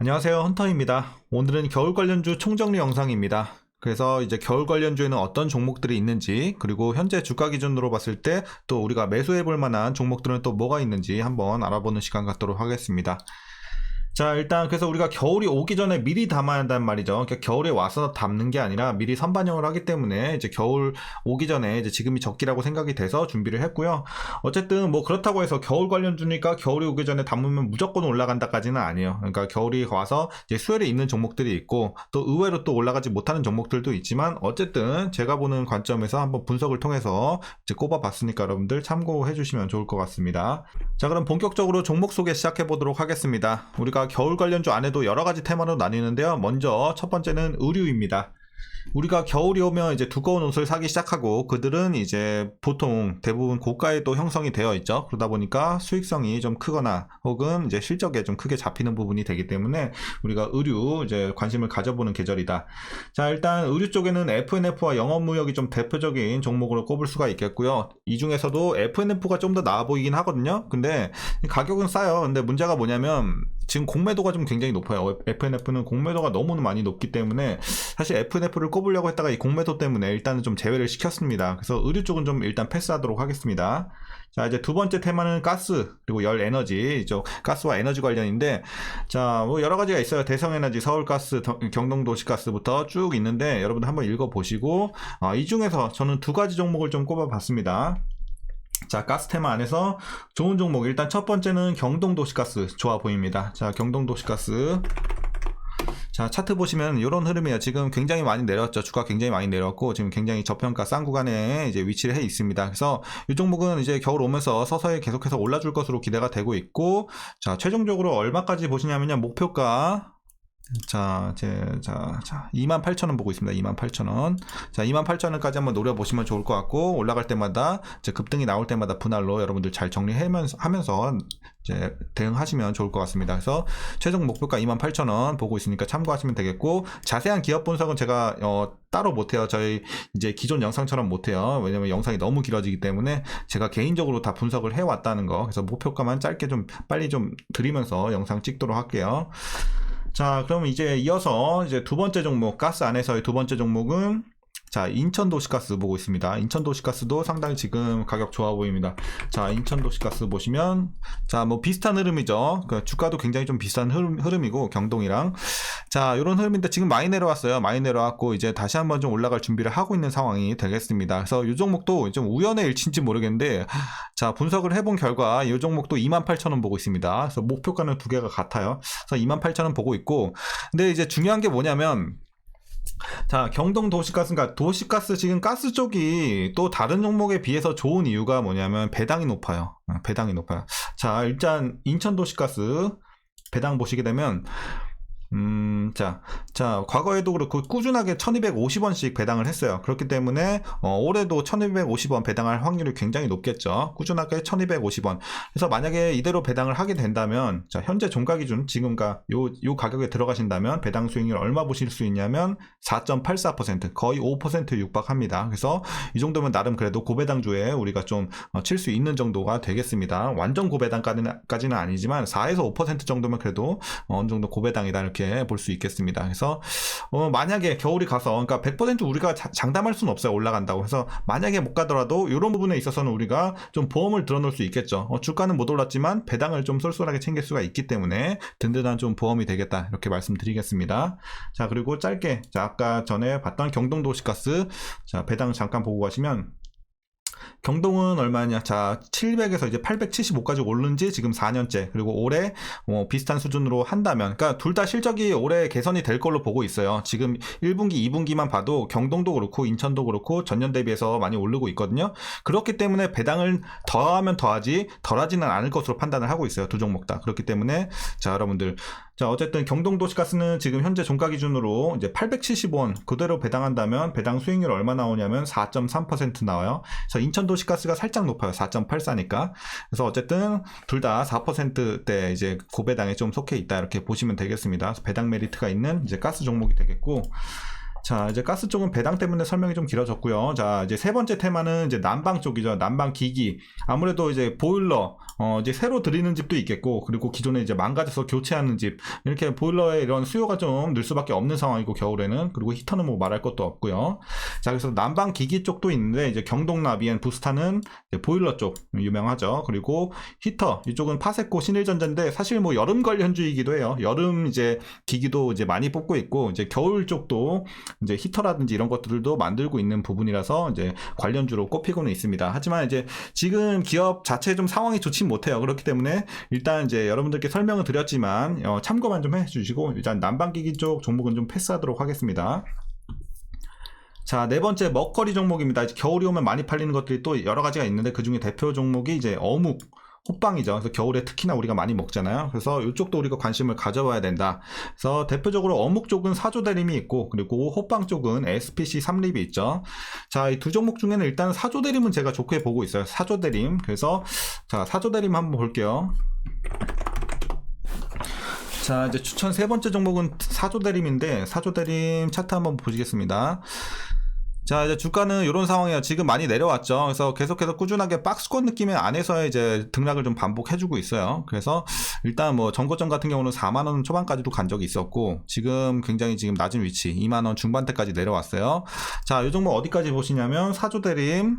안녕하세요. 헌터입니다. 오늘은 겨울 관련주 총정리 영상입니다. 그래서 이제 겨울 관련주에는 어떤 종목들이 있는지 그리고 현재 주가 기준으로 봤을 때 또 우리가 매수해 볼 만한 종목들은 또 뭐가 있는지 한번 알아보는 시간 갖도록 하겠습니다 자 일단 그래서 우리가 겨울이 오기 전에 미리 담아야 한단 말이죠. 그러니까 겨울에 와서 담는 게 아니라 미리 선반영을 하기 때문에 이제 겨울 오기 전에 이제 지금이 적기라고 생각이 돼서 준비를 했고요. 어쨌든 뭐 그렇다고 해서 겨울 관련 주니까 겨울이 오기 전에 담으면 무조건 올라간다까지는 아니에요. 그러니까 겨울이 와서 이제 수혈에 있는 종목들이 있고 또 의외로 또 올라가지 못하는 종목들도 있지만 어쨌든 제가 보는 관점에서 한번 분석을 통해서 이제 꼽아봤으니까 여러분들 참고해 주시면 좋을 것 같습니다. 자 그럼 본격적으로 종목 소개 시작해 보도록 하겠습니다. 우리가 겨울 관련주 안에도 여러 가지 테마로 나뉘는데요. 먼저 첫 번째는 의류입니다. 우리가 겨울이 오면 이제 두꺼운 옷을 사기 시작하고 그들은 이제 보통 대부분 고가에 또 형성이 되어 있죠. 그러다 보니까 수익성이 좀 크거나 혹은 이제 실적에 좀 크게 잡히는 부분이 되기 때문에 우리가 의류 이제 관심을 가져보는 계절이다. 자, 일단 의류 쪽에는 FNF와 영업무역이 좀 대표적인 종목으로 꼽을 수가 있겠고요. 이 중에서도 FNF가 좀 더 나아 보이긴 하거든요. 근데 가격은 싸요. 근데 문제가 뭐냐면 지금 공매도가 좀 굉장히 높아요. FNF는 공매도가 너무 많이 높기 때문에 사실 FNF를 꼽으려고 했다가 이 공매도 때문에 일단은 좀 제외를 시켰습니다. 그래서 의류 쪽은 좀 일단 패스하도록 하겠습니다. 자, 이제 두 번째 테마는 가스, 그리고 열 에너지, 이쪽 가스와 에너지 관련인데, 자, 뭐 여러 가지가 있어요. 대성 에너지, 서울가스, 경동 도시가스부터 쭉 있는데, 여러분들 한번 읽어보시고, 어, 이 중에서 저는 두 가지 종목을 좀 꼽아봤습니다. 자, 가스 테마 안에서 좋은 종목. 일단 첫 번째는 경동 도시가스 좋아 보입니다. 자, 경동 도시가스. 자, 차트 보시면 이런 흐름이에요. 지금 굉장히 많이 내렸죠. 주가 굉장히 많이 내렸고, 지금 굉장히 저평가 싼 구간에 이제 위치를 해 있습니다. 그래서 이 종목은 이제 겨울 오면서 서서히 계속해서 올라줄 것으로 기대가 되고 있고, 자, 최종적으로 얼마까지 보시냐면요. 목표가 자, 제, 자, 자, 28,000원 보고 있습니다. 28,000원. 자, 28,000원까지 한번 노려보시면 좋을 것 같고, 올라갈 때마다, 이제 급등이 나올 때마다 분할로 여러분들 잘 정리하면서, 하면서, 이제 대응하시면 좋을 것 같습니다. 그래서 최종 목표가 28,000원 보고 있으니까 참고하시면 되겠고, 자세한 기업 분석은 제가, 어, 따로 못해요. 저희 이제 기존 영상처럼 못해요. 왜냐면 영상이 너무 길어지기 때문에 제가 개인적으로 다 분석을 해왔다는 거. 그래서 목표가만 짧게 좀 빨리 좀 드리면서 영상 찍도록 할게요. 자, 그럼 이제 이어서 이제 두 번째 종목, 가스 안에서의 두 번째 종목은 자, 인천 도시가스 보고 있습니다. 인천 도시가스도 상당히 지금 가격 좋아 보입니다. 자, 인천 도시가스 보시면 자, 뭐 비슷한 흐름이죠. 그 주가도 굉장히 좀 비슷한 흐름, 흐름이고 경동이랑 자, 이런 흐름인데 지금 많이 내려왔어요. 많이 내려왔고 이제 다시 한번 좀 올라갈 준비를 하고 있는 상황이 되겠습니다. 그래서 이 종목도 좀 우연의 일치인지 모르겠는데 자, 분석을 해본 결과 이 종목도 28,000원 보고 있습니다. 그래서 목표가는 두 개가 같아요. 그래서 28,000원 보고 있고 근데 이제 중요한 게 뭐냐면 자, 경동 도시가스, 그러니까 도시가스 지금 가스 쪽이 또 다른 종목에 비해서 좋은 이유가 뭐냐면 배당이 높아요. 어, 배당이 높아요. 자, 일단 인천 도시가스 배당 보시게 되면 음, 자, 자, 과거에도 그렇고 꾸준하게 1250원씩 배당을 했어요. 그렇기 때문에 어, 올해도 1250원 배당할 확률이 굉장히 높겠죠. 꾸준하게 1250원. 그래서 만약에 이대로 배당을 하게 된다면 자, 현재 종가 기준 지금과 요, 요 가격에 들어가신다면 배당 수익률 얼마 보실 수 있냐면 4.84% 거의 5% 육박합니다. 그래서 이 정도면 나름 그래도 고배당주에 우리가 좀 칠 수 있는 정도가 되겠습니다. 완전 고배당까지는 아니지만 4에서 5% 정도면 그래도 어느 정도 고배당이다 이렇게 이렇게 볼 수 있겠습니다. 그래서 어, 만약에 겨울이 가서 그러니까 100% 우리가 자, 장담할 수는 없어요. 올라간다고 해서 만약에 못 가더라도 이런 부분에 있어서는 우리가 좀 보험을 들어놓을 수 있겠죠. 어, 주가는 못 올랐지만 배당을 좀 쏠쏠하게 챙길 수가 있기 때문에 든든한 좀 보험이 되겠다 이렇게 말씀드리겠습니다. 자 그리고 짧게 자 아까 전에 봤던 경동도시가스 자 배당 잠깐 보고 가시면 경동은 얼마냐? 자, 700에서 이제 875까지 오른 지 지금 4년째. 그리고 올해 뭐 비슷한 수준으로 한다면, 그러니까 둘 다 실적이 올해 개선이 될 걸로 보고 있어요. 지금 1분기, 2분기만 봐도 경동도 그렇고 인천도 그렇고 전년 대비해서 많이 오르고 있거든요. 그렇기 때문에 배당을 더하면 더하지 덜하지는 않을 것으로 판단을 하고 있어요. 두 종목 다. 그렇기 때문에 자, 여러분들 자, 어쨌든 경동도시가스는 지금 현재 종가 기준으로 이제 870원 그대로 배당한다면 배당 수익률 얼마 나오냐면 4.3% 나와요. 그래서 인천도시가스가 살짝 높아요. 4.84니까. 그래서 어쨌든 둘 다 4%대 이제 고배당에 좀 속해 있다 이렇게 보시면 되겠습니다. 배당 메리트가 있는 이제 가스 종목이 되겠고 자, 이제 가스 쪽은 배당 때문에 설명이 좀 길어졌고요. 자, 이제 세 번째 테마는 이제 난방 쪽이죠. 난방 기기. 아무래도 이제 보일러, 어, 이제 새로 들이는 집도 있겠고, 그리고 기존에 이제 망가져서 교체하는 집. 이렇게 보일러에 이런 수요가 좀 늘 수밖에 없는 상황이고, 겨울에는. 그리고 히터는 뭐 말할 것도 없고요. 자, 그래서 난방 기기 쪽도 있는데, 이제 경동나비엔 부스타는 보일러 쪽 유명하죠. 그리고 히터, 이쪽은 파세코 신일전자인데, 사실 뭐 여름 관련주이기도 해요. 여름 이제 기기도 이제 많이 뽑고 있고, 이제 겨울 쪽도 이제 히터라든지 이런 것들도 만들고 있는 부분이라서 이제 관련주로 꼽히고는 있습니다. 하지만 이제 지금 기업 자체 좀 상황이 좋지 못해요. 그렇기 때문에 일단 이제 여러분들께 설명을 드렸지만 어, 참고만 좀 해주시고 일단 난방기기 쪽 종목은 좀 패스하도록 하겠습니다. 자, 네 번째 먹거리 종목입니다. 겨울이 오면 많이 팔리는 것들이 또 여러 가지가 있는데 그 중에 대표 종목이 이제 어묵, 호빵이죠. 그래서 겨울에 특히나 우리가 많이 먹잖아요. 그래서 이쪽도 우리가 관심을 가져봐야 된다. 그래서 대표적으로 어묵 쪽은 사조 대림이 있고 그리고 호빵 쪽은 SPC 3립이 있죠. 자, 이 두 종목 중에는 일단 사조 대림은 제가 좋게 보고 있어요. 사조 대림. 그래서 자, 사조 대림 한번 볼게요. 자, 이제 추천 세 번째 종목은 사조 대림인데 사조 대림 차트 한번 보시겠습니다. 자, 이제 주가는 이런 상황이에요. 지금 많이 내려왔죠. 그래서 계속해서 꾸준하게 박스권 느낌의 안에서의 이제 등락을 좀 반복해주고 있어요. 그래서 일단 뭐 전고점 같은 경우는 4만 원 초반까지도 간 적이 있었고, 지금 굉장히 지금 낮은 위치, 2만 원 중반대까지 내려왔어요. 자, 이 종목 어디까지 보시냐면, 사조 대림,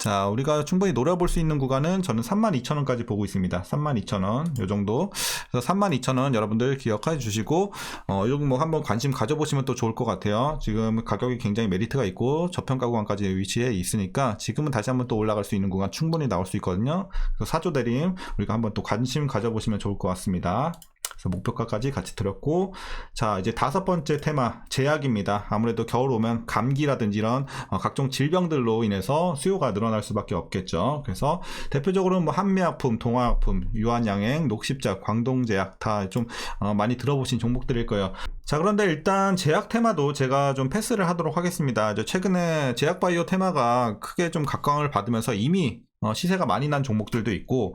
자, 우리가 충분히 노려볼 수 있는 구간은 저는 32,000원까지 보고 있습니다. 32,000원, 요 정도. 그래서 32,000원 여러분들 기억해 주시고, 어, 이 종목 한번 관심 가져보시면 또 좋을 것 같아요. 지금 가격이 굉장히 메리트가 있고, 저평가 구간까지 위치해 있으니까, 지금은 다시 한번 또 올라갈 수 있는 구간 충분히 나올 수 있거든요. 그래서 사조 대림, 우리가 한번 또 관심 가져보시면 좋을 것 같습니다. 그래서 목표가까지 같이 드렸고 자 이제 다섯 번째 테마 제약입니다. 아무래도 겨울 오면 감기라든지 이런 어, 각종 질병들로 인해서 수요가 늘어날 수밖에 없겠죠. 그래서 대표적으로 뭐 한미약품 동화약품 유한양행 녹십자 광동제약 다좀 어, 많이 들어보신 종목들일 거예요. 자 그런데 일단 제약 테마도 제가 좀 패스를 하도록 하겠습니다. 최근에 제약바이오 테마가 크게 좀 각광을 받으면서 이미 어, 시세가 많이 난 종목들도 있고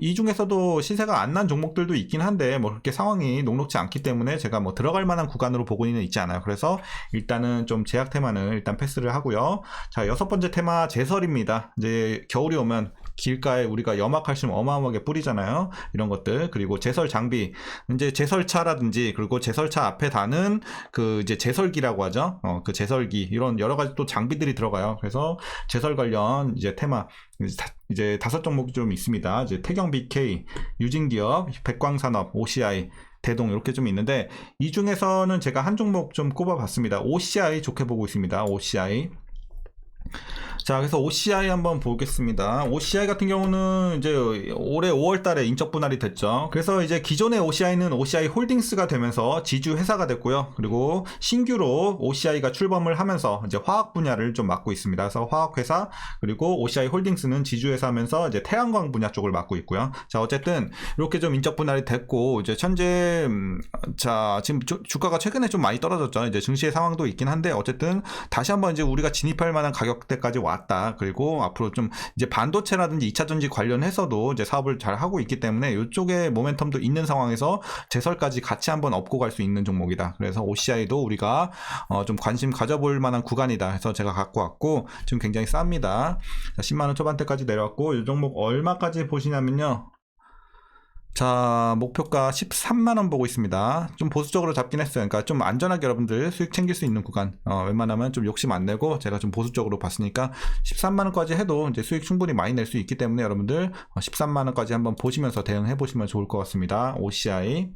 이 중에서도 시세가 안 난 종목들도 있긴 한데 뭐 그렇게 상황이 녹록지 않기 때문에 제가 뭐 들어갈 만한 구간으로 보고는 있지 않아요. 그래서 일단은 좀 제약 테마는 일단 패스를 하고요. 자 여섯 번째 테마 제설입니다. 이제 겨울이 오면 길가에 우리가 염화칼슘 어마어마하게 뿌리잖아요. 이런 것들 그리고 제설 장비 이제 제설차라든지 그리고 제설차 앞에 다는 그 이제 제설기라고 하죠. 어, 그 제설기 이런 여러 가지 또 장비들이 들어가요. 그래서 제설 관련 이제 테마 이제 다섯 종목이 좀 있습니다. 이제 태경 BK, 유진기업, 백광산업, OCI, 대동 이렇게 좀 있는데 이 중에서는 제가 한 종목 좀 꼽아봤습니다. OCI 좋게 보고 있습니다. OCI. 자, 그래서 OCI 한번 보겠습니다. OCI 같은 경우는 이제 올해 5월 달에 인적 분할이 됐죠. 그래서 이제 기존의 OCI는 OCI 홀딩스가 되면서 지주 회사가 됐고요. 그리고 신규로 OCI가 출범을 하면서 이제 화학 분야를 좀 맡고 있습니다. 그래서 화학 회사 그리고 OCI 홀딩스는 지주 회사면서 이제 태양광 분야 쪽을 맡고 있고요. 자, 어쨌든 이렇게 좀 인적 분할이 됐고 이제 현재 음, 자, 지금 주, 주가가 최근에 좀 많이 떨어졌죠. 이제 증시의 상황도 있긴 한데 어쨌든 다시 한번 이제 우리가 진입할 만한 가격대까지 왔 왔다. 그리고 앞으로 좀 이제 반도체라든지 2차 전지 관련해서도 이제 사업을 잘 하고 있기 때문에 이쪽에 모멘텀도 있는 상황에서 제설까지 같이 한번 업고 갈 수 있는 종목이다. 그래서 OCI도 우리가 어 좀 관심 가져볼 만한 구간이다. 해서 제가 갖고 왔고 지금 굉장히 쌉니다. 10만 원 초반대까지 내려왔고 이 종목 얼마까지 보시냐면요. 자, 목표가 13만원 보고 있습니다. 좀 보수적으로 잡긴 했어요. 그러니까 좀 안전하게 여러분들 수익 챙길 수 있는 구간, 어, 웬만하면 좀 욕심 안 내고 제가 좀 보수적으로 봤으니까 13만원까지 해도 이제 수익 충분히 많이 낼 수 있기 때문에 여러분들 13만원까지 어, 한번 보시면서 대응해 보시면 좋을 것 같습니다. OCI.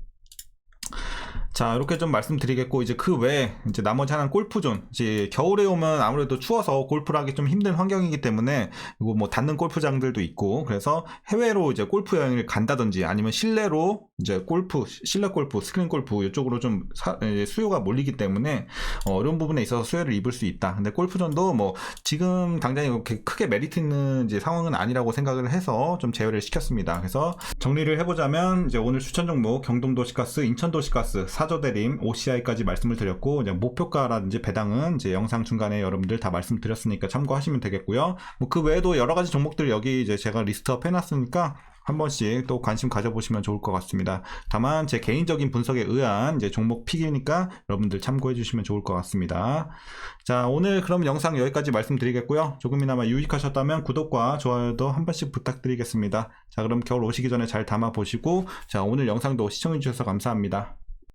자, 이렇게 좀 말씀드리겠고, 이제 그 외에, 이제 나머지 하나는 골프존. 이제 겨울에 오면 아무래도 추워서 골프를 하기 좀 힘든 환경이기 때문에, 이거 뭐 닫는 골프장들도 있고, 그래서 해외로 이제 골프 여행을 간다든지 아니면 실내로 이제 골프, 실내 골프, 스크린 골프 이쪽으로 좀 사, 수요가 몰리기 때문에 어, 어려운 부분에 있어서 수혜를 입을 수 있다. 근데 골프존도 뭐 지금 당장 이렇게 크게 메리트 있는 이제 상황은 아니라고 생각을 해서 좀 제외를 시켰습니다. 그래서 정리를 해보자면 이제 오늘 추천 종목 경동도시가스, 인천도시가 스, 사조대림, OCI까지 말씀을 드렸고 이제 목표가라든지 배당은 이제 영상 중간에 여러분들 다 말씀드렸으니까 참고하시면 되겠고요. 뭐 그 외에도 여러 가지 종목들 여기 이제 제가 리스트업 해놨으니까 한 번씩 또 관심 가져보시면 좋을 것 같습니다. 다만 제 개인적인 분석에 의한 이제 종목 픽이니까 여러분들 참고해 주시면 좋을 것 같습니다. 자, 오늘 그럼 영상 여기까지 말씀드리겠고요. 조금이나마 유익하셨다면 구독과 좋아요도 한 번씩 부탁드리겠습니다. 자, 그럼 겨울 오시기 전에 잘 담아 보시고 자, 오늘 영상도 시청해 주셔서 감사합니다.